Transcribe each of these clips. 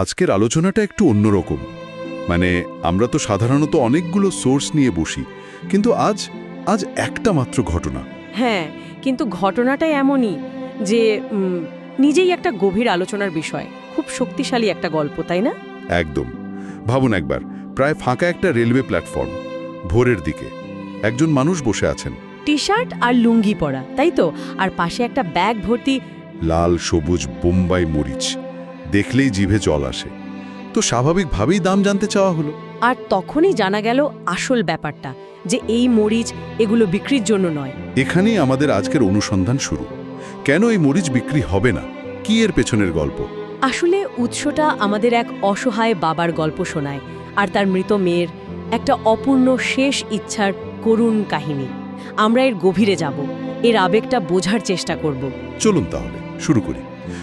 আজকের আলোচনাটা একটু অন্যরকম। মানে আমরা তো সাধারণত অনেকগুলো সোর্স নিয়ে বসি কিন্তু আজ আজ একটা মাত্র ঘটনা। হ্যাঁ কিন্তু ঘটনাটাই এমনই যে নিজেই একটা গভীর আলোচনার বিষয় খুব শক্তিশালী একটা গল্প তাই না? একদম। ভাবুন একবার প্রায় ফাঁকা একটা রেলওয়ে প্ল্যাটফর্ম ভোরের দিকে। একজন মানুষ বসে আছেন। টি শার্ট আর লুঙ্গি পরা তাই তো? আর পাশে একটা ব্যাগ ভর্তি লাল সবুজ বোম্বাই মরিচ। দেখলেই জিভে জল আসে। তো স্বাভাবিকভাবেই দাম জানতে চাওয়া হলো। আর তখনই জানা গেল আসল ব্যাপারটা যে এই মরিচ এগুলো বিক্রির জন্য নয়। এখানেই আমাদের আজকের অনুসন্ধান শুরু। কেন এই মরিচ বিক্রি হবে না? কি এর পেছনের গল্প? আসলে উৎসটা আমাদের এক অসহায় বাবার গল্প শোনায় আর তার মৃত মেয়ের একটা অপূর্ণ শেষ ইচ্ছার করুণ কাহিনী। আমরা এর গভীরে যাব এর আবেগটা বোঝার চেষ্টা করব। চলুন তাহলে শুরু করি।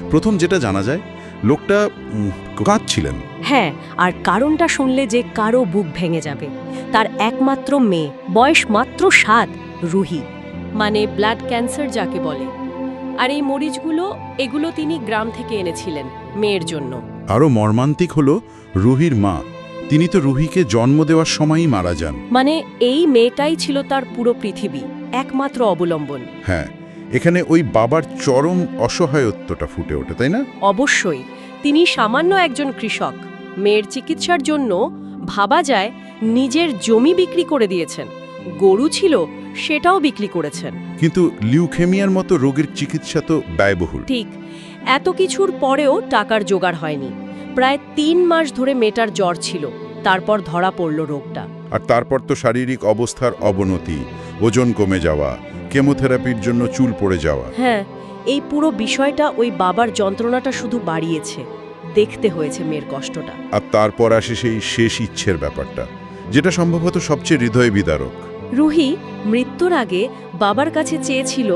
প্রথম যেটা জানা যায় লোকটা কাঁদছিলেন। হ্যাঁ আর কারণটা শুনলে যে কারও বুক ভেঙে যাবে। তার একমাত্র মেয়ে বয়স মাত্র সাত রুহি। মানে ব্লাড ক্যান্সার যাকে বলে। আর এই মরিচগুলো এগুলো তিনি গ্রাম থেকে এনেছিলেন মেয়ের জন্য। আরও মর্মান্তিক হল রুহির মা। তিনি তো রুহিকে জন্ম দেওয়ার সময়ই মারা যান। মানে এই মেয়েটাই ছিল তার পুরো পৃথিবী একমাত্র অবলম্বন। হ্যাঁ এখানে ওই বাবার চরম অসহায়ত্বটা ফুটে ওঠে তাই না? অবশ্যই। তিনি সামান্য একজন কৃষক। মেয়ের চিকিৎসার জন্য ভাবা যায় নিজের জমি বিক্রি করে দিয়েছেন। গরু ছিল সেটাও বিক্রি করেছেন। কিন্তু লিউখেমিয়ার মতো রোগের চিকিৎসা তো ব্যয়বহুল। ঠিক এত কিছুর পরেও টাকার জোগাড় হয়নি। প্রায় তিন মাস ধরে মেটার জ্বর ছিল তারপর ধরা পড়ল রোগটা। আর তারপর তো শারীরিক অবস্থার অবনতি ওজন কমে যাওয়া কেমোথেরাপির জন্য চুল পড়ে যাওয়া। হ্যাঁ এই পুরো বিষয়টা ওই বাবার যন্ত্রণাটা শুধু বাড়িয়েছে। দেখতে হয়েছে মেয়ের কষ্টটা। আর তারপর আসে সেই শেষ ইচ্ছের ব্যাপারটা যেটা সম্ভবত সবচেয়ে হৃদয় বিদারক। রুহি মৃত্যুর আগে বাবার কাছে চেয়েছিল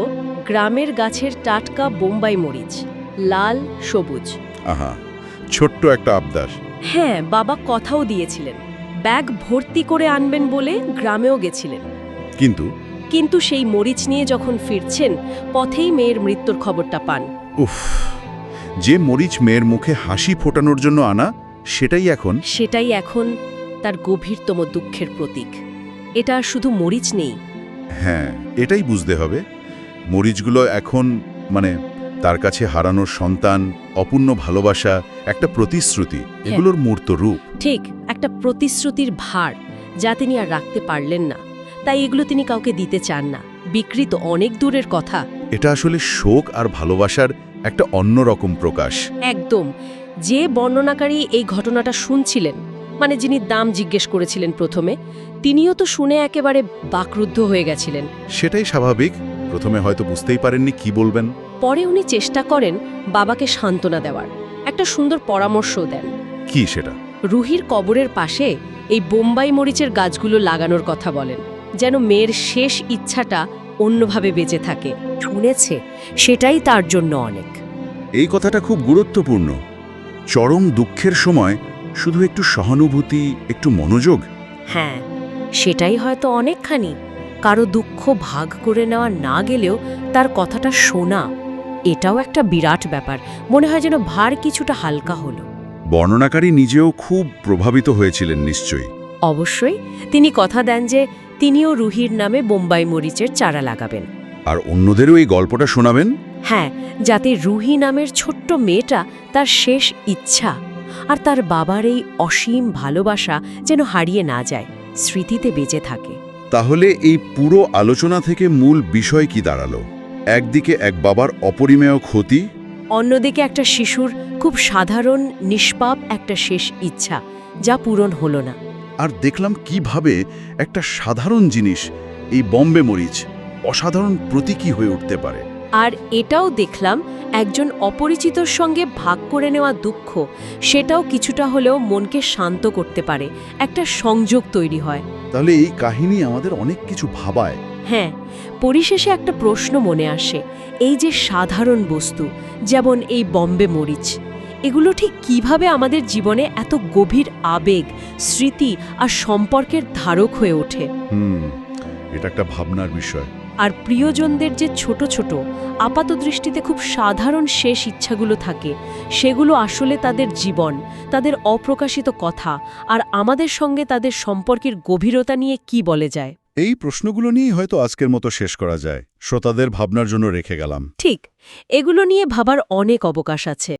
গ্রামের গাছের টাটকা বোম্বাই মরিচ লাল সবুজ। আহা ছোট্ট একটা আবদার। হ্যাঁ বাবা কথাও দিয়েছিলেন ব্যাগ ভর্তি করে আনবেন বলে গ্রামেও গেছিলেন। কিন্তু কিন্তু সেই মরিচ নিয়ে যখন ফিরছেন পথেই মেয়ের মৃত্যুর খবরটা পান। উফ যে মরিচ মেয়ের মুখে হাসি ফোটানোর জন্য আনা সেটাই এখন। সেটাই এখন তার গভীরতম দুঃখের প্রতীক। এটা শুধু মরিচ নেই। হ্যাঁ এটাই বুঝতে হবে। মরিচগুলো এখন মানে তার কাছে হারানোর সন্তান অপূর্ণ ভালোবাসা একটা প্রতিশ্রুতি এগুলোর মূর্ত রূপ। ঠিক একটা প্রতিশ্রুতির ভার যা তিনি আর রাখতে পারলেন না। তাই এগুলো তিনি কাউকে দিতে চান না। বিক্রি তো অনেক দূরের কথা। এটা আসলে শোক আর ভালোবাসার একটা অন্যরকম প্রকাশ। একদম। যে বর্ণনাকারী এই ঘটনাটা শুনছিলেন মানে যিনি দাম জিজ্ঞেস করেছিলেন প্রথমে তিনিও তো শুনে একেবারে বাকরুদ্ধ হয়ে গেছিলেন। সেটাই স্বাভাবিক। প্রথমে হয়তো বুঝতেই পারেননি কি বলবেন। পরে উনি চেষ্টা করেন বাবাকে সান্ত্বনা দেওয়ার। একটা সুন্দর পরামর্শও দেন। কি সেটা? রুহির কবরের পাশে এই বোম্বাই মরিচের গাছগুলো লাগানোর কথা বলেন। যেন মেয়ের শেষ ইচ্ছাটা অন্যভাবে বেঁচে থাকে। শুনেছে সেটাই তার জন্য অনেক। এই কথাটা খুব গুরুত্বপূর্ণ। চরম দুঃখের সময় শুধু একটু সহানুভূতি একটু মনোযোগ? হ্যাঁ সেটাই হয়তো অনেকখানি। কারও দুঃখ ভাগ করে নেওয়া না গেলেও তার কথাটা শোনা এটাও একটা বিরাট ব্যাপার। মনে হয় যেন ভার কিছুটা হালকা হলো। বর্ণনাকারী নিজেও খুব প্রভাবিত হয়েছিলেন নিশ্চয়ই। অবশ্যই তিনি কথা দেন যে তিনিও রুহির নামে বোম্বাই মরিচের চারা লাগাবেন। আর অন্যদেরও এই গল্পটা শোনাবেন? হ্যাঁ যাতে রুহি নামের ছোট্ট মেয়েটা তার শেষ ইচ্ছা আর তার বাবার এই অসীম ভালোবাসা যেন হারিয়ে না যায় স্মৃতিতে বেঁচে থাকে। তাহলে এই পুরো আলোচনা থেকে মূল বিষয় কি দাঁড়াল? একদিকে এক বাবার অপরিমেয় ক্ষতি অন্যদিকে একটা শিশুর খুব সাধারণ নিষ্পাপ একটা শেষ ইচ্ছা যা পূরণ হলো না। আর দেখলাম কীভাবে একটা সাধারণ জিনিস এই বম্বে মরিচ অসাধারণ প্রতীকী হয়ে উঠতে পারে। আর এটাও দেখলাম একজন অপরিচিতর সঙ্গে ভাগ করে নেওয়া দুঃখ সেটাও কিছুটা হলেও মনকে শান্ত করতে পারে একটা সংযোগ তৈরি হয়। তাহলে এই কাহিনী আমাদের অনেক কিছু ভাবায়। হ্যাঁ পরিশেষে একটা প্রশ্ন মনে আসে এই যে সাধারণ বস্তু যেমন এই বম্বে মরিচ। এগুলো ঠিক কীভাবে আমাদের জীবনে এত গভীর আবেগ স্মৃতি আর সম্পর্কের ধারক হয়ে ওঠে? হুম এটা একটা ভাবনার বিষয়। আর প্রিয়জনদের যে ছোট ছোট আপাত দৃষ্টিতে খুব সাধারণ শেষ ইচ্ছাগুলো থাকে সেগুলো আসলে তাদের জীবন তাদের অপ্রকাশিত কথা আর আমাদের সঙ্গে তাদের সম্পর্কের গভীরতা নিয়ে কি বলে যায়? এই প্রশ্নগুলো নিয়েই হয়তো আজকের মতো শেষ করা যায়। শ্রোতাদের ভাবনার জন্য রেখে গেলাম। ঠিক এগুলো নিয়ে ভাবার অনেক অবকাশ আছে।